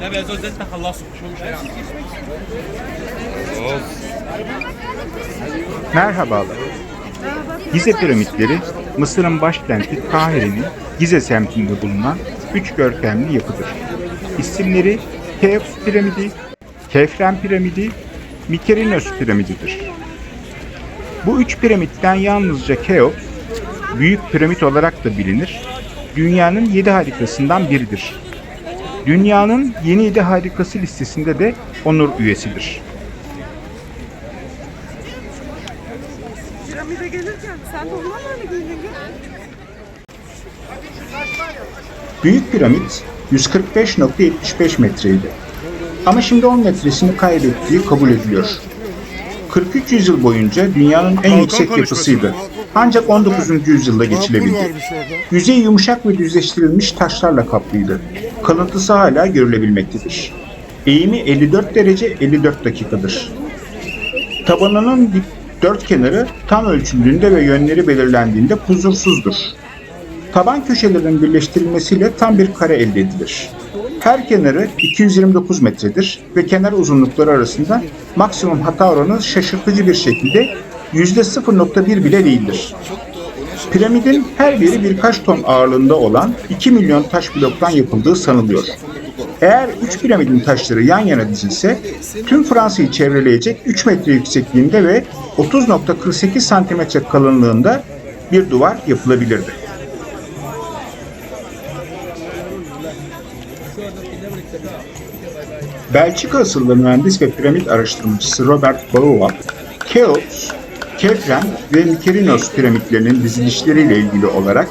بعد زدت خلصوا شو مش هيعمل Merhabalar. Gize piramitleri Mısır'ın başkenti Kahire'nin Gize semtinde bulunan üç görkemli yapıdır. İsimleri Keops piramidi, Kefren piramidi, Mykerinos piramididir. Bu üç piramitten yalnızca Keops, büyük piramit olarak da bilinir, dünyanın yedi harikasından biridir. Dünyanın yeni yedi harikası listesinde de onur üyesidir. Piramide gelirken sen de onlarla mı giyindin? Büyük piramit 145.75 metreydi. Ama şimdi 10 metresini kaybettiği kabul ediliyor. 43 yüzyıl boyunca dünyanın en yüksek yapısıydı. Ancak 19. yüzyılda geçilebildi. Yüzey yumuşak ve düzleştirilmiş taşlarla kaplıydı. Kalıntısı hala görülebilmektedir. Eğimi 54 derece 54 dakikadır. Tabanının dört kenarı tam ölçüldüğünde ve yönleri belirlendiğinde kusursuzdur. Taban köşelerinin birleştirilmesiyle tam bir kare elde edilir. Her kenarı 229 metredir ve kenar uzunlukları arasında maksimum hata oranı şaşırtıcı bir şekilde %0.1 bile değildir. Piramidin her biri birkaç ton ağırlığında olan 2 milyon taş bloktan yapıldığı sanılıyor. Eğer 3 piramidin taşları yan yana dizilse tüm Fransa'yı çevreleyecek 3 metre yüksekliğinde ve 30.48 santimetre kalınlığında bir duvar yapılabilirdi. Belçika asıllı mühendis ve piramit araştırmacısı Robert Bauer, Keops, Kefren ve Mykerinos piramitlerinin dizilişleriyle ilgili olarak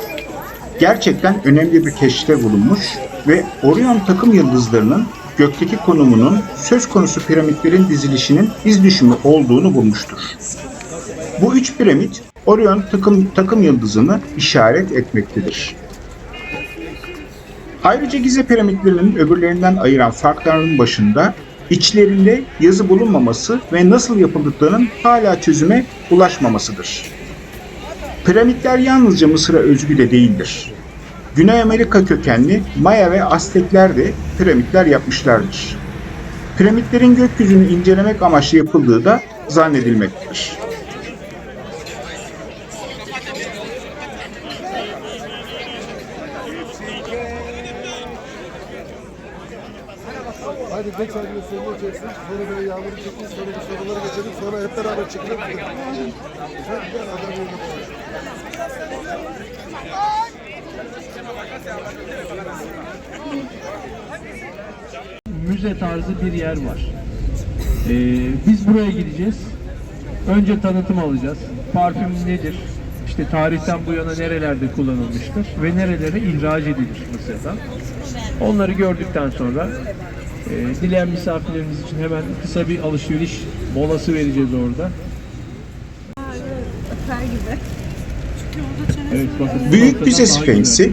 gerçekten önemli bir keşifte bulunmuş ve Orion takım yıldızlarının gökteki konumunun söz konusu piramitlerin dizilişinin iz düşümü olduğunu bulmuştur. Bu üç piramit Orion takım, takım yıldızını işaret etmektedir. Ayrıca Gize piramitlerinin öbürlerinden ayıran farklarının başında içlerinde yazı bulunmaması ve nasıl yapıldıklarının hala çözüme ulaşmamasıdır. Piramitler yalnızca Mısır'a özgü de değildir. Güney Amerika kökenli Maya ve Aztekler de piramitler yapmışlardır. Piramitlerin gökyüzünü incelemek amaçlı yapıldığı da zannedilmektedir. Hadi geç hadi sorunu çeksin. Sonra böyle yağmuru çekin. Sonra bu soruları geçelim. Sonra hep beraber gel adam yerine koy. müze tarzı bir yer var. Ee, biz buraya gideceğiz. Önce tanıtım alacağız. Parfüm nedir? İşte tarihten bu yana nerelerde kullanılmıştır ve nerelere ihraç edilir Mısır'dan. Onları gördükten sonra e, dileyen misafirlerimiz için hemen kısa bir alışveriş molası vereceğiz orada. Evet, bakın, Büyük takip Sfenksi.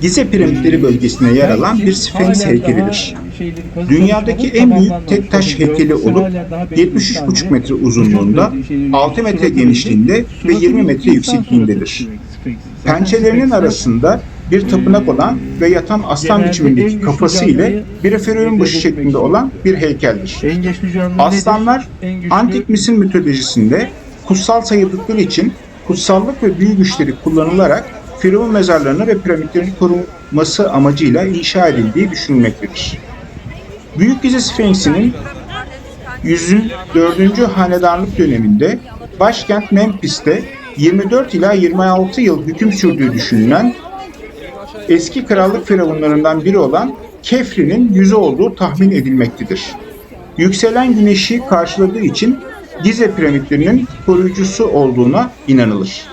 Gize piramitleri bölgesine yer alan bir Sfenks heykelidir. Dünyadaki en büyük tek taş heykeli olup 73,5 metre uzunluğunda, 6 metre genişliğinde ve 20 metre yüksekliğindedir. Pençelerinin arasında bir tapınak olan ve yatan aslan biçimindeki kafası ile bir eferörün başı şeklinde olan bir heykeldir. Aslanlar antik Mısır mitolojisinde kutsal sayıldıkları için kutsallık ve büyü güçleri kullanılarak firavun mezarlarını ve piramitlerini koruması amacıyla inşa edildiği düşünülmektedir. Büyük Gize Sfenksi'nin 104. hanedanlık döneminde başkent Memphis'te 24 ila 26 yıl hüküm sürdüğü düşünülen eski krallık firavunlarından biri olan Kefri'nin yüzü olduğu tahmin edilmektedir. Yükselen güneşi karşıladığı için Gize piramitlerinin koruyucusu olduğuna inanılır.